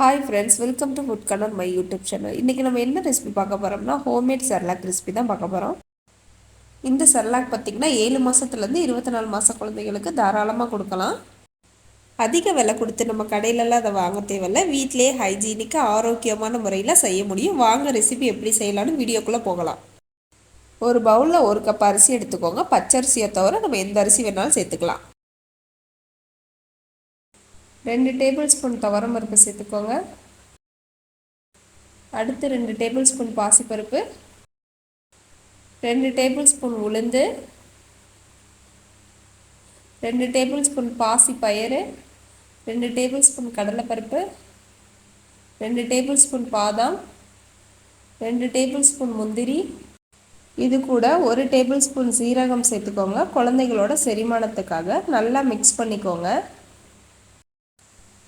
Hi friends welcome to food colour my YouTube channel இன்றைக்கி நம்ம என்ன ரெசிபி பார்க்க போகிறோம்னா ஹோம்மேட் செர்லாக் ரெசிபி தான் பார்க்க போகிறோம் இந்த செர்லாக் பார்த்திங்கன்னா ஏழு மாதத்துலேருந்து இருபத்தி நாலு மாத குழந்தைங்களுக்கு தாராளமாக கொடுக்கலாம். அதிக விலை கொடுத்து நம்ம கடையிலலாம் அதை வாங்க தேவையில்ல. வீட்டிலே ஹைஜீனிக்காக ஆரோக்கியமான முறையில் செய்ய முடியும். வாங்க ரெசிபி எப்படி செய்யலாம்னு வீடியோக்குள்ளே போகலாம். ஒரு பவுலில் ஒரு கப் அரிசி எடுத்துக்கோங்க. பச்சரிசியை தவிர நம்ம எந்த அரிசி வேணாலும் சேர்த்துக்கலாம். ரெண்டு டேபிள் ஸ்பூன் துவரம்பருப்பு சேர்த்துக்கோங்க. அடுத்து ரெண்டு டேபிள் ஸ்பூன் பாசிப்பருப்பு. ரெண்டு டேபிள் ஸ்பூன் உளுந்து. ரெண்டு டேபிள் ஸ்பூன் பாசி பயிறு ரெண்டு டேபிள் ஸ்பூன் கடலைப்பருப்பு. ரெண்டு டேபிள் ஸ்பூன் பாதாம். ரெண்டு டேபிள் ஸ்பூன் முந்திரி. இது கூட ஒரு டேபிள் ஸ்பூன் சீரகம் சேர்த்துக்கோங்க. குழந்தைகளோட செரிமானத்துக்காக நல்லா மிக்ஸ் பண்ணிக்கோங்க.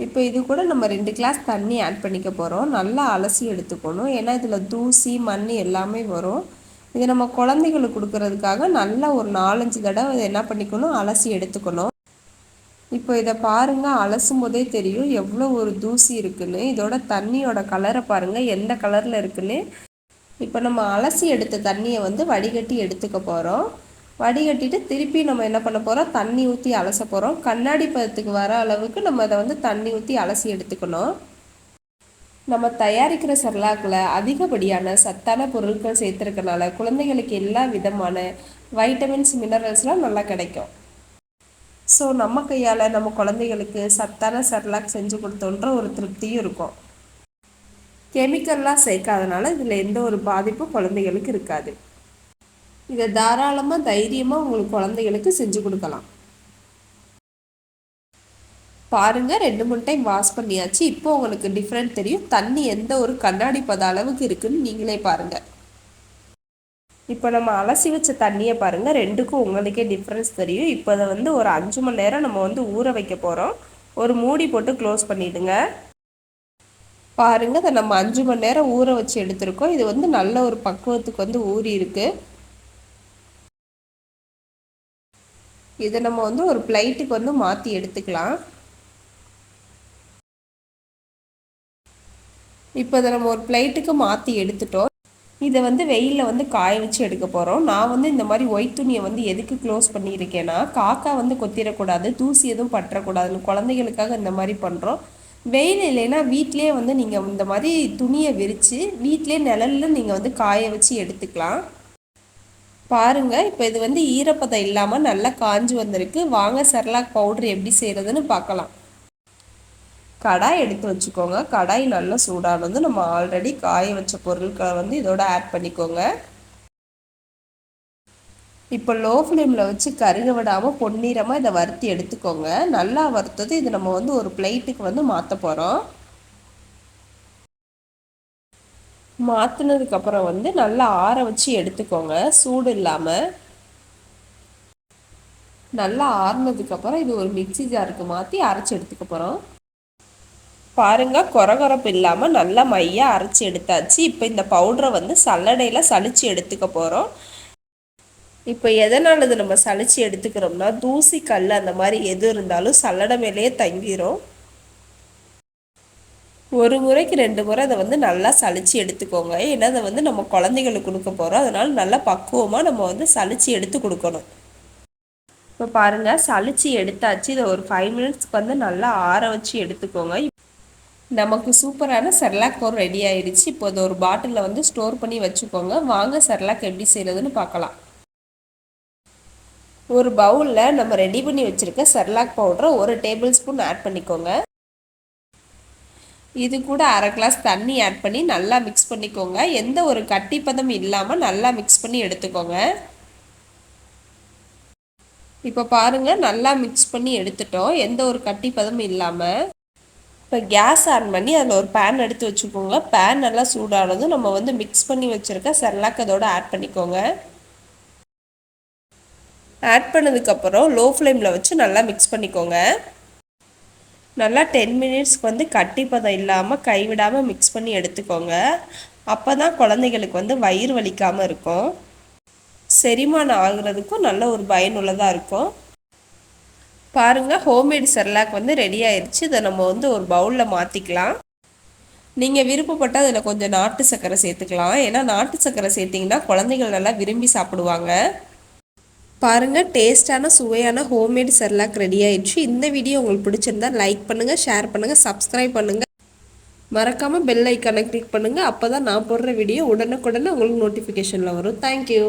இப்போ இது கூட நம்ம ரெண்டு கிளாஸ் தண்ணி ஆட் பண்ணிக்க போகிறோம் நல்லா அலசி எடுத்துக்கணும். ஏன்னா இதில் தூசி மண் எல்லாமே வரும். இது நம்ம குழந்தைகளுக்கு கொடுக்கறதுக்காக நல்லா ஒரு நாலஞ்சு தடவை இதை என்ன பண்ணிக்கணும்? அலசி எடுத்துக்கணும். இப்போ இதை பாருங்கள் அலசும் போதே தெரியும் எவ்வளோ ஒரு தூசி இருக்குன்னு. இதோட தண்ணியோட கலரை பாருங்கள் எந்த கலரில் இருக்குன்னு. இப்போ நம்ம அலசி எடுத்த தண்ணியை வந்து வடிகட்டி எடுத்துக்க போகிறோம் வடிகட்டிட்டு திருப்பி நம்ம என்ன பண்ண போகிறோம் தண்ணி ஊற்றி அலச போகிறோம் கண்ணாடி பதத்துக்கு வர அளவுக்கு நம்ம அதை வந்து தண்ணி ஊற்றி அலசி எடுத்துக்கணும். நம்ம தயாரிக்கிற சர்லாக்கில் அதிகப்படியான சத்தான பொருட்கள் சேர்த்துருக்கனால குழந்தைகளுக்கு எல்லா விதமான வைட்டமின்ஸ் மினரல்ஸ்லாம் நல்லா கிடைக்கும். ஸோ நம்ம கையால் நம்ம குழந்தைகளுக்கு சத்தான சர்லாக் செஞ்சு கொடுத்தோன்ற ஒரு திருப்தியும் இருக்கும். கெமிக்கல்லாம் சேர்க்காதனால இதில் எந்த ஒரு பாதிப்பும் குழந்தைகளுக்கு இருக்காது. இதை தாராளமாக தைரியமாக உங்களுக்கு குழந்தைகளுக்கு செஞ்சு கொடுக்கலாம். பாருங்கள் ரெண்டு மூணு டைம் வாஷ் பண்ணியாச்சு. இப்போ உங்களுக்கு டிஃப்ரெண்ட் தெரியும். தண்ணி எந்த ஒரு கண்ணாடி பத அளவுக்கு இருக்குன்னு நீங்களே பாருங்கள் இப்போ நம்ம அலசி வச்ச தண்ணியை பாருங்கள் ரெண்டுக்கும் உங்களுக்கே டிஃப்ரென்ஸ் தெரியும். இப்போ அதை வந்து ஒரு அஞ்சு மணி நேரம் நம்ம வந்து ஊற வைக்க போகிறோம் ஒரு மூடி போட்டு க்ளோஸ் பண்ணிவிடுங்க பாருங்கள் அதை நம்ம அஞ்சு மணி நேரம் ஊற வச்சு எடுத்திருக்கோம். இது வந்து நல்ல ஒரு பக்குவத்துக்கு வந்து ஊறி இருக்குது இதை நம்ம வந்து ஒரு பிளைட்டுக்கு வந்து மாற்றி எடுத்துக்கலாம். இப்போ இதை நம்ம ஒரு பிளைட்டுக்கு மாற்றி எடுத்துட்டோம். இதை வந்து வெயிலில் வந்து காய வச்சு எடுக்க போகிறோம் நான் வந்து இந்த மாதிரி ஒயிட் துணியை வந்து எதுக்கு க்ளோஸ் பண்ணியிருக்கேன்னா காக்கா வந்து கொத்திடக்கூடாது தூசி எதுவும் பற்றக்கூடாதுன்னு குழந்தைகளுக்காக இந்த மாதிரி பண்ணுறோம் வெயில் இல்லைன்னா வீட்டிலே வந்து நீங்கள் இந்த மாதிரி துணியை விரித்து வீட்டிலே நிழலில் நீங்கள் வந்து காய வச்சு எடுத்துக்கலாம். பாருங்கள் இப்போ இது வந்து ஈரப்பதம் இல்லாமல் நல்லா காஞ்சி வந்திருக்கு. வாங்க செர்லாக் பவுட்ரு எப்படி செய்கிறதுன்னு பார்க்கலாம் கடாய் எடுத்து வச்சுக்கோங்க. கடாய் நல்லா சூடானது நம்ம ஆல்ரெடி காய வச்ச பொருட்களை வந்து இதோட ஆட் பண்ணிக்கோங்க. இப்போ லோ ஃப்ளேமில் வச்சு கருக விடாமல் பொன்னிறமாக இதை வறுத்தி எடுத்துக்கோங்க. நல்லா வறுத்தது இது நம்ம வந்து ஒரு பிளேட்டுக்கு வந்து மாற்ற போகிறோம் மாற்றினதுக்கப்புறம் வந்து நல்லா ஆற வச்சு எடுத்துக்கோங்க. சூடு இல்லாமல் நல்லா ஆறுனதுக்கப்புறம் இது ஒரு மிக்சி ஜாருக்கு மாற்றி அரைச்சி எடுத்துக்க போகிறோம் பாருங்கள் குறகுறப்பு இல்லாமல் நல்லா மையாக அரைச்சி எடுத்தாச்சு. இப்போ இந்த பவுடரை வந்து சல்லடையில் சளிச்சு எடுத்துக்க போகிறோம் இப்போ எதனால் இது நம்ம சளிச்சு எடுத்துக்கிறோம்னா தூசி கல் அந்த மாதிரி எது இருந்தாலும் சல்லடை மேலேயே தங்கிரும். ஒரு முறைக்கு ரெண்டு முறை அதை வந்து நல்லா சளிச்சு எடுத்துக்கோங்க. ஏன்னா அதை வந்து நம்ம குழந்தைங்களுக்கு கொடுக்க போகிறோம் அதனால் நல்லா பக்குவமாக நம்ம வந்து சளிச்சு எடுத்து கொடுக்கணும். இப்போ பாருங்கள் சளிச்சு எடுத்தாச்சு. இதை ஒரு ஃபைவ் மினிட்ஸ்க்கு வந்து நல்லா ஆற வச்சு எடுத்துக்கோங்க. நமக்கு சூப்பரான செர்லாக் போர் ரெடி ஆயிடுச்சு. இப்போ அதை ஒரு பாட்டிலில் வந்து ஸ்டோர் பண்ணி வச்சுக்கோங்க. வாங்க செர்லாக் எப்படி செய்கிறதுன்னு பார்க்கலாம். ஒரு பவுலில் நம்ம ரெடி பண்ணி வச்சுருக்க செர்லாக் பவுடரை ஒரு டேபிள் ஸ்பூன் ஆட் பண்ணிக்கோங்க. இது கூட அரை கிளாஸ் தண்ணி ஆட் பண்ணி நல்லா மிக்ஸ் பண்ணிக்கோங்க. எந்த ஒரு கட்டிப்பதம் இல்லாமல் நல்லா மிக்ஸ் பண்ணி எடுத்துக்கோங்க. இப்போ பாருங்கள் நல்லா மிக்ஸ் பண்ணி எடுத்துட்டோம். எந்த ஒரு கட்டிப்பதமும் இல்லாமல் இப்போ கேஸ் ஆன் பண்ணி அதில் ஒரு பேன் எடுத்து வச்சுக்கோங்க. பேன் நல்லா சூடானதும் நம்ம வந்து மிக்ஸ் பண்ணி வச்சுருக்க செர்லாக் அதோட ஆட் பண்ணிக்கோங்க. ஆட் பண்ணதுக்கப்புறம் லோ ஃப்ளேமில் வச்சு நல்லா மிக்ஸ் பண்ணிக்கோங்க. நல்லா டென் மினிட்ஸ்க்கு வந்து கட்டிப்பதம் இல்லாமல் கைவிடாமல் மிக்ஸ் பண்ணி எடுத்துக்கோங்க. அப்போ தான் குழந்தைகளுக்கு வந்து வயிறு வலிக்காமல் இருக்கும். செரிமானம் ஆகுறதுக்கும் நல்ல ஒரு பயனுள்ளதாக இருக்கும். பாருங்கள் ஹோம்மேட் செர்லாக் வந்து ரெடி ஆயிடுச்சு இதை நம்ம வந்து ஒரு பவுலில் மாற்றிக்கலாம் நீங்கள் விருப்பப்பட்டால் அதில் கொஞ்சம் நாட்டு சர்க்கரை சேர்த்துக்கலாம். ஏன்னா நாட்டு சர்க்கரை சேர்த்திங்கன்னா குழந்தைகள் நல்லா விரும்பி சாப்பிடுவாங்க. பாருங்கள் டேஸ்டான சுவையான ஹோம்மேட் செர்லாக் ரெடி ஆயிடுச்சு. இந்த வீடியோ உங்களுக்கு பிடிச்சிருந்தா லைக் பண்ணுங்கள் ஷேர் பண்ணுங்கள் சப்ஸ்கிரைப் பண்ணுங்கள் மறக்காமல் பெல் ஐக்கானை கிளிக் பண்ணுங்கள் அப்போ தான் நான் போடுற வீடியோ உடனுக்குடனே உங்களுக்கு நோட்டிஃபிகேஷனில் வரும். தேங்க்யூ